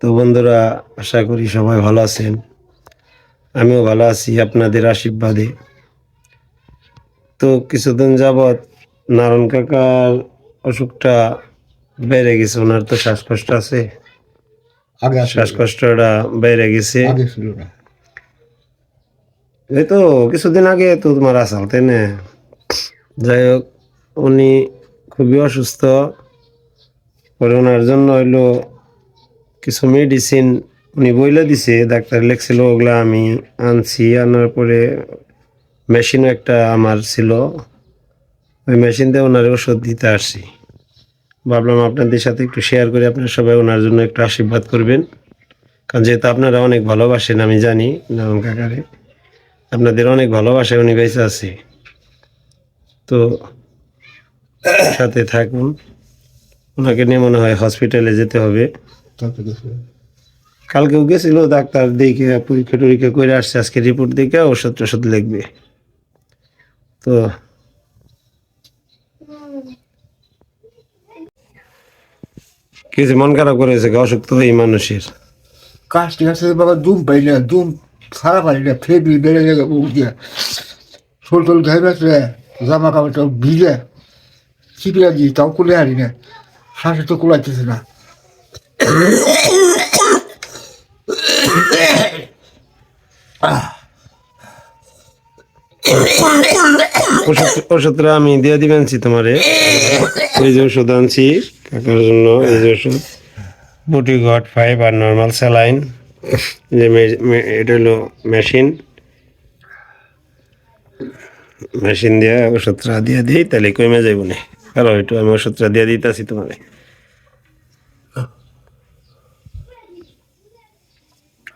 তো বন্ধুরা আশা করি সবাই ভালো আছেন। আমিও ভালো আছি আপনাদের আশীর্বাদে। তো কিছুদিন যাবৎ নারায়ণ কাকার অসুখটা বেড়ে গেছে ওনার তো শ্বাসকষ্ট আছে। শ্বাসকষ্টটা বেড়ে গেছে। এই তো কিছুদিন আগে তো তোমার আসাল তাই না? যাই হোক উনি খুবই অসুস্থ। পরে ওনার জন্য হইল কিছু মেডিসিন উনি বইলে দিছে, ডাক্তার লেখছিল, ওগুলো আমি আনছি। আনার পরে মেশিনও একটা আমার ছিল। ওই মেশিন দিয়ে ওনার ওষুধ দিতে আসছি। ভাবলাম আপনাদের সাথে একটু শেয়ার করে, আপনারা সবাই ওনার জন্য একটু আশীর্বাদ করবেন। কারণ যেহেতু আপনারা অনেক ভালোবাসেন, আমি জানি নারায়ণ কাকারে। আপনাদের অনেক ভালোবাসা উনি বেঁচে আছে। তো সাথে থাকুন। ওনাকে নিয়ে মনে হয় হসপিটালে যেতে হবে। কালকেও গেছিল ডাক্তার দেখে পরীক্ষা টরীক্ষা করে আসছে আজকে রিপোর্ট দেখে ওষুধ টষুধ লিখবে তো কিছু মন খারাপ করেছে অসুখ তো এই মানুষের। কাজটি আছে বাবা দুম পাই না দুম সারা পারি না ফেবরি বেড়ে গেলে দিয়ে শোল টোল ঘাই আছে জামা কাপড়টা ভিজে চিপিয়া দিই তাও কুলে হারি না শ্বাসে তো কুলাইতেছে না। ওষুধটা আমি দিয়ে দিবেনছি তোমারে। এই যে ওষুধ আনছি, কাকার জন্য এই যে ওষুধ বুটি গট ফাইভ আর নর্মাল স্যালাইন যে এটা হলো মেশিন মেশিন দিয়ে ওষুধটা দিয়ে দিই, তাহলে কমে যাইব না? কারও একটু আমি ওষুধটা দিয়ে দিতেছি তোমারে।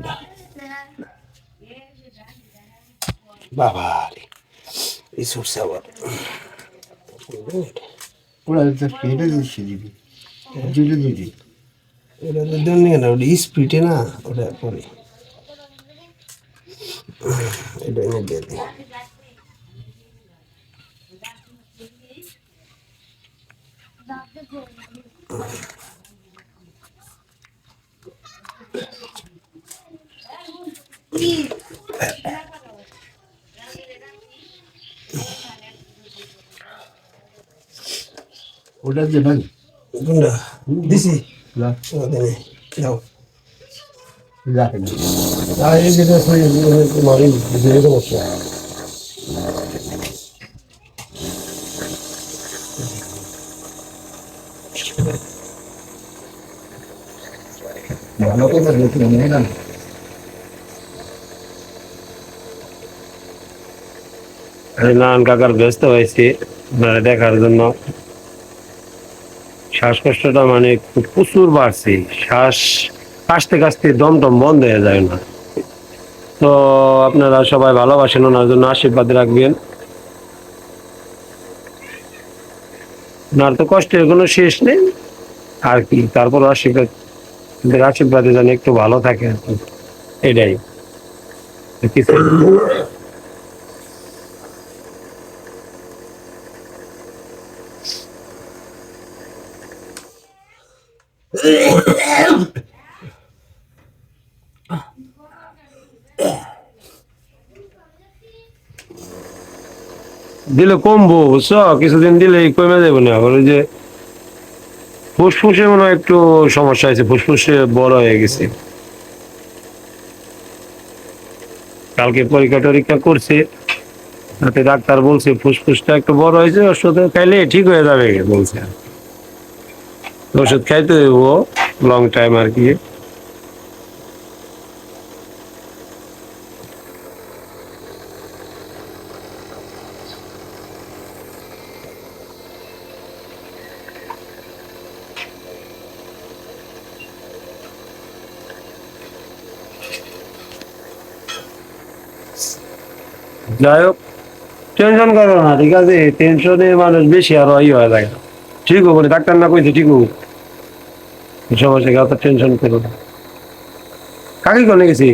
না। বাবা এই সরষে আবার ওরা তো দিচ্ছি দিবি যেটা দিবি ওটা তো দেন না ওটা স্পিডে না ওটা পরে এটা এনে দিয়ে দিই ওটা দিয়ে নাই কোনটা দিছি। না। ও দেনে দাও রাখে আর এই যেটা মারি দিলে সমস্যা ভালো করে দেখি না না। নানান কাকার ব্যস্ত হয়েছি, আপনারা দেখার জন্য। শ্বাসকষ্টটা মানে প্রচুর বাড়ছে। শ্বাস কাশতে কাশতে দম টম বন্ধ হয়ে যায় না। তো আপনারা সবাই ভালোবাসেন, ওনার জন্য আশীর্বাদ রাখবেন। ওনার তো কষ্টের কোনো শেষ নেই। আর কি, তারপর আশীর্বাদ আশীর্বাদে যেন একটু ভালো থাকে। এটাই। কিছু দিলে কমবো, বুঝছ? কিছুদিন দিলে কমে যাবে না। ওই যে ফুসফুসে মনে হয় একটু সমস্যা হয়েছে, ফুসফুসে বড় হয়ে গেছে। কালকে পরীক্ষা টরীক্ষা করছে, তাতে ডাক্তার বলছে ফুসফুসটা একটু বড় হয়েছে, ওষুধ খাইলে ঠিক হয়ে যাবে, বলছে। ওষুধ খাইতে দেব লং টাইম আর কি। যাই হোক, টেনশন করো না, ঠিক আছে? টেনশনে মানুষ বেশি আর ইয়ে হয় থাকে ঠিক হব ডাক্তার না কইতে ঠিক হব। কি অত টেনশন কাকে কোনে গেছি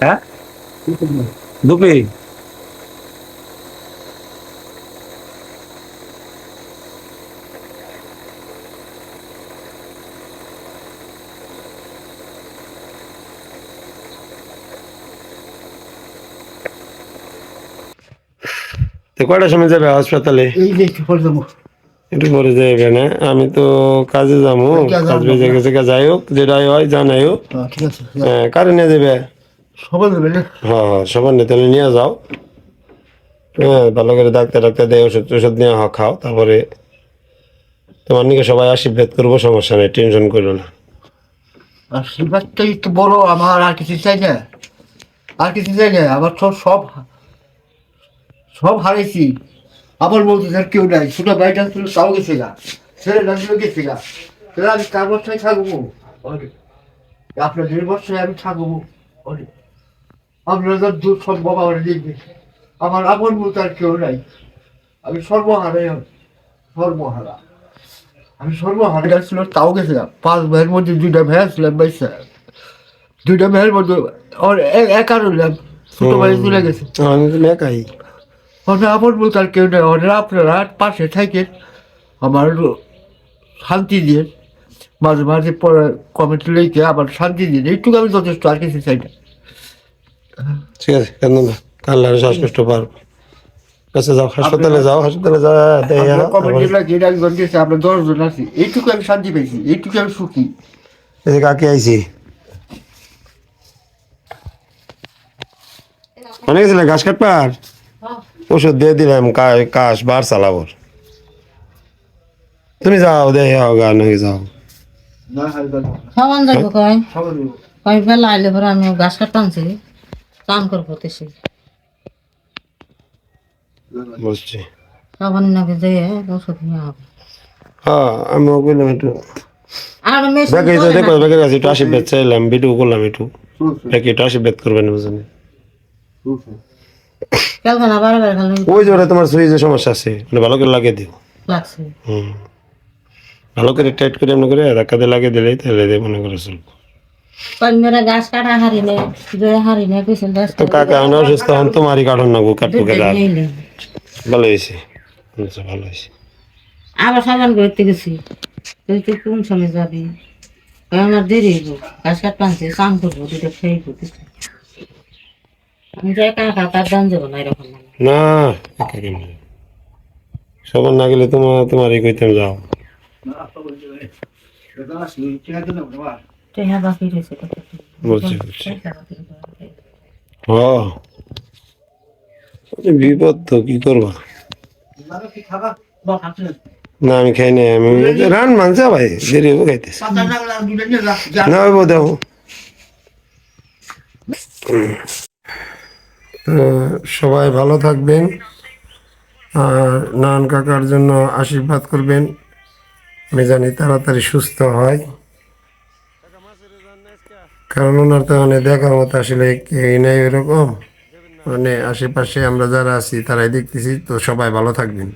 হ্যাঁ? দুপে। কয়টার সময় যাবে হাসপাতালে? এই একটু পরে যাব একটু পরে যাবে না আমি তো কাজে যাব কাজে বেজে গেছে যাই হোক যেটাই হয় জানাই হোক। হ্যাঁ, কারে নিয়ে যাবে? সবাই দেবে না হ্যাঁ হ্যাঁ সবার নিয়ে তাহলে নিয়ে যাও। হ্যাঁ ভালো করে ডাক্তার ডাক্তার দেয় ওষুধ টষুধ নিয়ে খাও তারপরে তোমার নিকে সবাই আশীর্বাদ করব সমস্যা নেই টেনশন করো না। সিলভারটাই তো বড় আমার আর কিছু চাই না। আর কিছু চাই না আমার সব সব সব হারাইছি। আবার বলতে স্যার কেউ নাই। ছোট ভাইটা ছিল তাও গেছে গা। ছেলে লাগল গেছে গা। তাহলে আমি কার বর্ষায় থাকব। আপনার দেড় বর্ষায় আমি থাকব। আপনারা তো দূর সব বাবা আমার দেখবে। আমার আপন মতো আর কেউ নাই। আমি সর্বহারাই। সর্বহারা। আমি সর্বহারা। ছিল তাও গেছে গা। পাঁচ ভাইয়ের মধ্যে দুইটা ভাই ছিলাম বাইসা দুইটা ভাইয়ের মধ্যে ওর এ- একা রইলাম ছোট ভাই চলে গেছে। আমি একাই। ওটা আপন বলতে আর কেউ নেই। ওরা আপনারা পাশে থাকেন আমার শান্তি দিয়ে মাঝে মাঝে পরে কমেন্ট লিখে আবার শান্তি দিয়ে এইটুকু আমি যথেষ্ট আর কিছু চাই না। ঠিক আছে কেন কান্নার শ্বাসকষ্ট পারব কাছে যাও হাসপাতালে যাও হাসপাতালে যাও কমেন্ট লাগে একজন গেছে আমরা দশজন আছি। এইটুকু আমি শান্তি পেয়েছি এইটুকু আমি সুখী। এই যে কাকে আইছি। অনেক ছিল ঘাস কাটপার ওষুধ দিয়ে দিলাম কাশ বার চালাবো। তুমি যাও দে যাও গা নাকি যাও। না হালকা সাবান যাব কয়? কয় বেলা আইলে পরে আমি গাছ কাটতামছি কাম করব তেসি। বুঝছি। সাবান নাকি যেয়ে ওষুধ নিয়ে হবে হ্যাঁ আমিও কইলাম একটু ব্যাগে তো দেখো ব্যাগের কাছে একটু আশীর্বাদ চাইলাম ভিডিও করলাম একটু। ব্যাগে একটু আশীর্বাদ করবেন বুঝলেন। কালকে না ওই ওটা তোমার সুইচের সমস্যা আছে মানে ভালো করে লাগিয়ে দিও। লাগছে। হুম। ভালো করে টাইট করে এমনি করে ধাক্কা দিয়ে লাগিয়ে দিলেই তাহলে দিয়ে মনে করে চলবো। গাছ কাটা হারি নে জয়ে হারি গাছ তো কাকা আমি অসুস্থ হন তোমারই কাঠন না গো কাটবো ভালো হয়েছে। আচ্ছা ভালো হয়েছে। আবার সাবান করতে গেছি। তুই তুই কোন সময় যাবি? আমার দেরি হইব। গাছ কাটতামছি কাম করব দুটো খেয়ে করতেছি আমি যাই কাকা তার দান যাব না না না সবার না গেলে তোমার তোমারই কইতাম যাও। এই বিপদ তো, কি করবা? না, আমি খাই নাই, আমি রান মানছে ভাই, দেরি হবে খাইতেছে। না, হইব দেখো তো সবাই ভালো থাকবেন। আর নান কাকার জন্য আশীর্বাদ করবেন। আমি জানি তাড়াতাড়ি সুস্থ হয়। কারণ ওনার তো মানে দেখার মতো আসলে কেউই নেই ওরকম। মানে আশেপাশে আমরা যারা আছি তারাই দেখতেছি, তো সবাই ভালো থাকবেন।